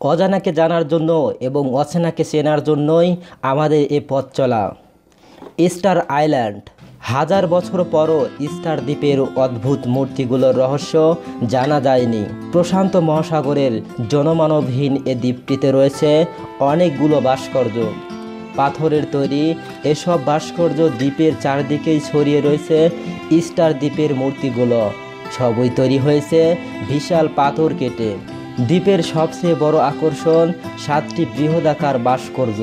অজানাকে জানার জন্য এবং অচেনাকে চেনার জন্যই আমাদের এ পথ চলা। Easter island. হাজার বছর পরও ইস্টার দ্বীপের অদ্ভুত মূর্তিগুলোর রহস্য জানা যায়নি। প্রশান্ত মহাসাগরের জনমানবহীন এ দ্বীপটিতে রয়েছে অনেকগুলো ভাস্কর্য। পাথরের তৈরি এসব ভাস্কর্য দ্বীপের চারদিকেই ছড়িয়ে রয়েছে ইস্টার দ্বীপের মূর্তিগুলো। সবই তৈরি হয়েছে বিশাল পাথর কেটে। দ্বীপের সবচেয়ে বড় আকর্ষণ সাতটি বৃহদাকার ভাস্কর্য,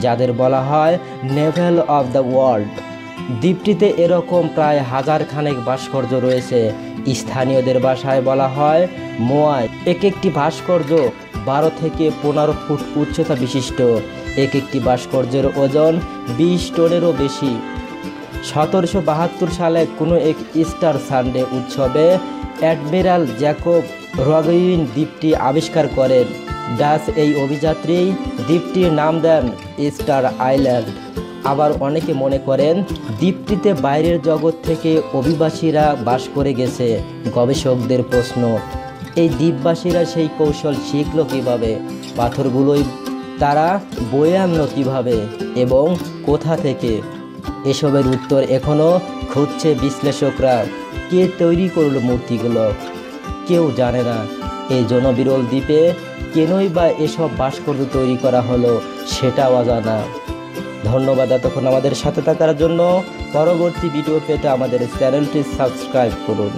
যাদের বলা হয় নেভেল অফ দ্য ওয়ার্ল্ড। দ্বীপটিতে এরকম প্রায় হাজার খানেক ভাস্কর্য রয়েছে। স্থানীয়দের ভাষায় বলা হয় মোয়াই। এক একটি ভাস্কর্য বারো থেকে পনেরো ফুট উচ্চতা বিশিষ্ট। এক একটি ভাস্কর্যের ওজন বিশ টনেরও বেশি। সতেরোশো বাহাত্তর সালে কোনো এক ইস্টার সানডে উৎসবে অ্যাডমিরাল জ্যাকব রগইন দ্বীপটি আবিষ্কার করেন। ডাচ এই অভিযাত্রী দ্বীপটির নাম দেন স্টার আইল্যান্ড। আবার অনেকে মনে করেন দ্বীপটিতে বাইরের জগৎ থেকে অভিবাসীরা বাস করে গেছে, গবেষকদের প্রশ্ন। এই দ্বীপবাসীরা সেই কৌশল শিখল কীভাবে? পাথরগুলোই তারা বয়ে আনলো কীভাবে? এবং কোথা থেকে? এসবের উত্তর এখনও খুঁজছে বিশ্লেষকরা। কে তৈরি করল মূর্তিগুলো? কেউ জানে না। এই জনবিরল দ্বীপে কেনই বা এসব ভাস্কর্য তৈরি করা হলো সেটাও অজানা। ধন্যবাদ এতক্ষণ আমাদের সাথে থাকার জন্য। পরবর্তী ভিডিও পেতে আমাদের চ্যানেলটি সাবস্ক্রাইব করুন।